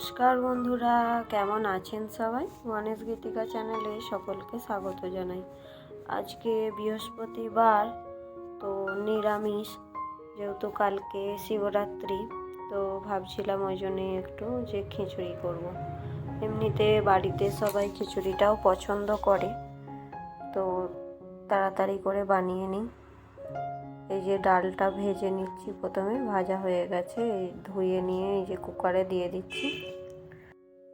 নমস্কার বন্ধুরা, কেমন আছেন সবাই? গণেশ গীতিকা চ্যানেলে সকলকে স্বাগত জানাই। আজকে বৃহস্পতিবার, তো নিরামিষ, যেহেতু কালকে শিবরাত্রি, তো ভাবছিলাম ওই জন্যে একটু যে খিচুড়ি করব। এমনিতে বাড়িতে সবাই খিচুড়িটাও পছন্দ করে, তো তাড়াতাড়ি করে বানিয়ে নিই। এই যে ডালটা ভেজে নিচ্ছি প্রথমে, ভাজা হয়ে গেছে, এই ধুয়ে নিয়ে এই যে কুকারে দিয়ে দিচ্ছি।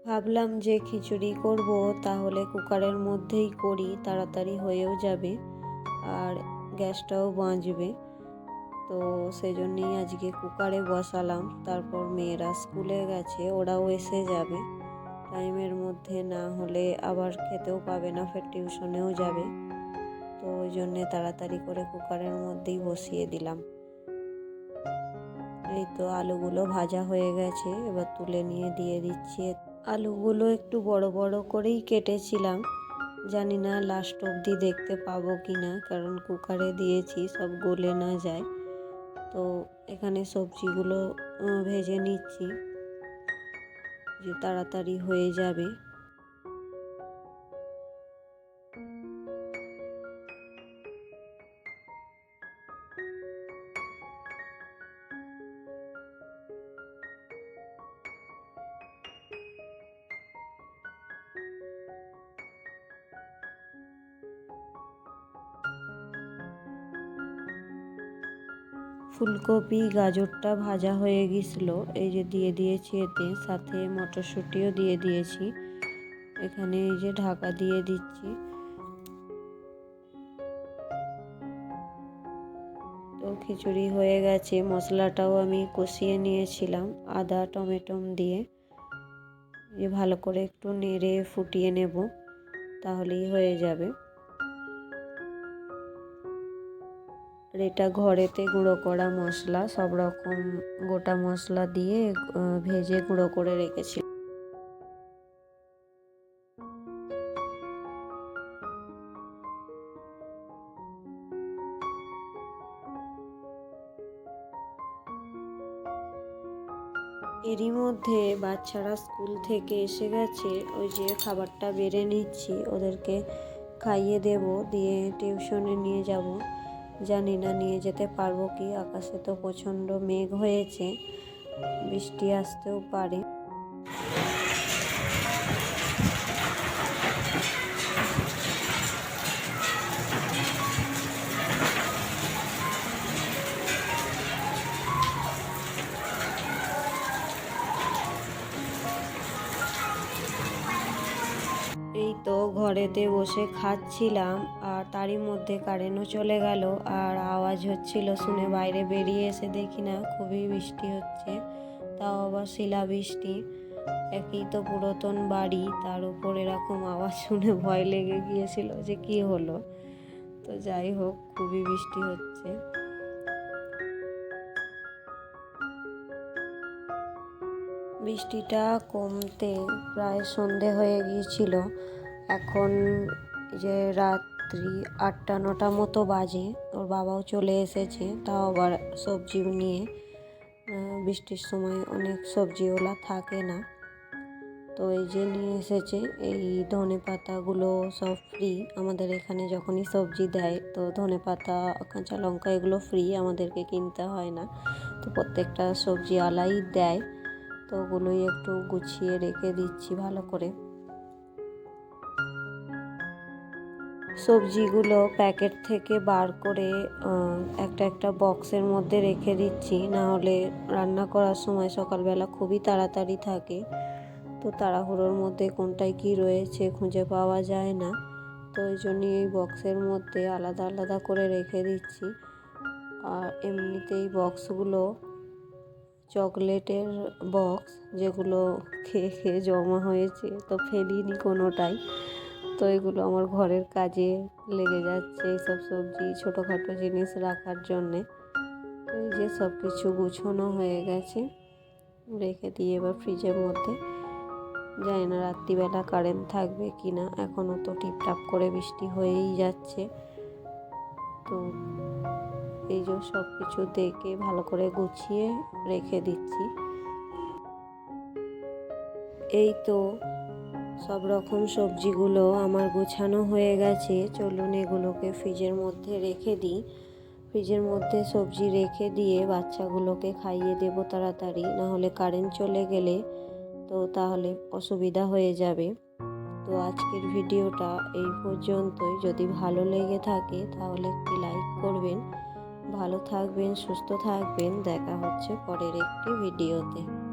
ভাবলাম যে খিচুড়ি করব, তাহলে কুকারের মধ্যেই করি, তাড়াতাড়ি হয়েও যাবে, আর গ্যাসটাও বাঁচবে। তো সেজন্যই আজকে কুকারে বসালাম, তারপর মেয়েরা স্কুলে গেছে, ওরাও এসে যাবে। টাইমের মধ্যে না হলে আবার খেতেও পাবে না, ফের টিউশনেও যাবে। তো ওই জন্যে তাড়াতাড়ি করে কুকারের মধ্যেই বসিয়ে দিলাম। এই তো আলুগুলো ভাজা হয়ে গেছে, এবার তুলে নিয়ে দিয়ে দিচ্ছি। আলুগুলো একটু বড় বড় করেই কেটেছিলাম। জানি না লাস্ট অবধি দেখতে পাবো কি না কারণ কুকারে দিয়েছি, সব গলে না যায়। তো এখানে সবজিগুলো ভেজে নিচ্ছি। যে তাড়াতাড়ি হয়ে যাবে। ফুলকপি, গাজরটা ভাজা হয়ে গেছিল। এই যে দিয়ে দিয়েছি এতে, সাথে মটরশুঁটিও দিয়ে দিয়েছি। এখানে এই যে ঢাকা দিয়ে দিচ্ছি। তো খিচুড়ি হয়ে গেছে, মশলাটাও আমি কষিয়ে নিয়েছিলাম আদা টমেটো দিয়ে। যে ভালো করে একটু নেড়ে ফুটিয়ে নেব, তাহলেই হয়ে যাবে। আর এটা ঘরেতে গুঁড়ো করা মশলা, সব রকম গোটা মশলা দিয়ে ভেজে গুঁড়ো করে রেখেছি। এরই মধ্যে বাচ্চারা স্কুল থেকে এসে গেছে, ওই যে খাবারটা বেড়ে নিচ্ছি, ওদেরকে খাইয়ে দেব, দিয়ে টিউশনে নিয়ে যাব। জানি না নিয়ে যেতে পারব কি? আকাশে তো প্রচণ্ড মেঘ হয়েছে বৃষ্টি আসতেও পারে। তো ঘরেতে বসে খাচ্ছিলাম আর তারই মধ্যে কারেন্টও চলে গেল আর আওয়াজ হচ্ছিল শুনে বাইরে বেরিয়ে এসে দেখি না খুবই বৃষ্টি হচ্ছে, তাও আবার শিলা বৃষ্টি একই তো পুরাতন বাড়ি, তার উপর এরকম আওয়াজ শুনে ভয় লেগে গিয়েছিল যে কি হলো। তো যাই হোক, খুবই বৃষ্টি হচ্ছে। বৃষ্টিটা কমতে প্রায় সন্ধে হয়ে গিয়েছিল। এখন যে রাত্রি আটটা, নটা মতো বাজে, ওর বাবাও চলে এসেছে, তাও আবার সবজি নিয়ে। বৃষ্টির সময় অনেক সবজিওলা থাকে না। তো এই যে নিয়ে এসেছে, এই ধনে পাতাগুলো সব ফ্রি আমাদের এখানে যখনই সবজি দেয়, তো ধনে পাতা, কাঁচা লঙ্কা এগুলো ফ্রি আমাদেরকে কিনতে হয় না। তো প্রত্যেকটা সবজি আলাই দেয়, তো ওগুলোই একটু গুছিয়ে রেখে দিচ্ছি ভালো করে। সবজিগুলো প্যাকেট থেকে বার করে একটা একটা বক্সের মধ্যে রেখে দিচ্ছি। না হলে রান্না করার সময় সকালবেলা খুবই তাড়াতাড়ি থাকে। তো তাড়াহুড়োর মধ্যে কোনটায় কি রয়েছে খুঁজে পাওয়া যায় না। তো ওই জন্যই এই বক্সের মধ্যে আলাদা আলাদা করে রেখে দিচ্ছি। আর এমনিতেই বক্সগুলো চকলেটের বক্স যেগুলো খেয়ে খেয়ে জমা হয়েছে, তো ফেলিনি কোনোটাই। তো এগুলো আমার ঘরের কাজে লেগে যাচ্ছে এইসব সবজি, ছোটোখাটো জিনিস রাখার জন্যে। এই যে সব কিছু গুছোনো হয়ে গেছে, রেখে দিয়ে এবার ফ্রিজের মধ্যে। জানি না রাত্রিবেলা কারেন্ট থাকবে কি না এখনও তো টিপটাপ করে বৃষ্টি হয়েই যাচ্ছে। তো এই যে সব কিছু দেখে ভালো করে গুছিয়ে রেখে দিচ্ছি। এই তো সব রকম সবজিগুলো আমার গোছানো হয়ে গেছে। চলুন এগুলোকে ফ্রিজের মধ্যে রেখে দিই। ফ্রিজের মধ্যে সবজি রেখে দিয়ে বাচ্চাগুলোকে খাইয়ে দেবো তাড়াতাড়ি, নাহলে কারেন্ট চলে গেলে তো তাহলে অসুবিধা হয়ে যাবে। তো আজকের ভিডিওটা এই পর্যন্তই। যদি ভালো লেগে থাকে তাহলে একটি লাইক করবেন। ভালো থাকবেন, সুস্থ থাকবেন। দেখা হচ্ছে পরের একটি ভিডিওতে।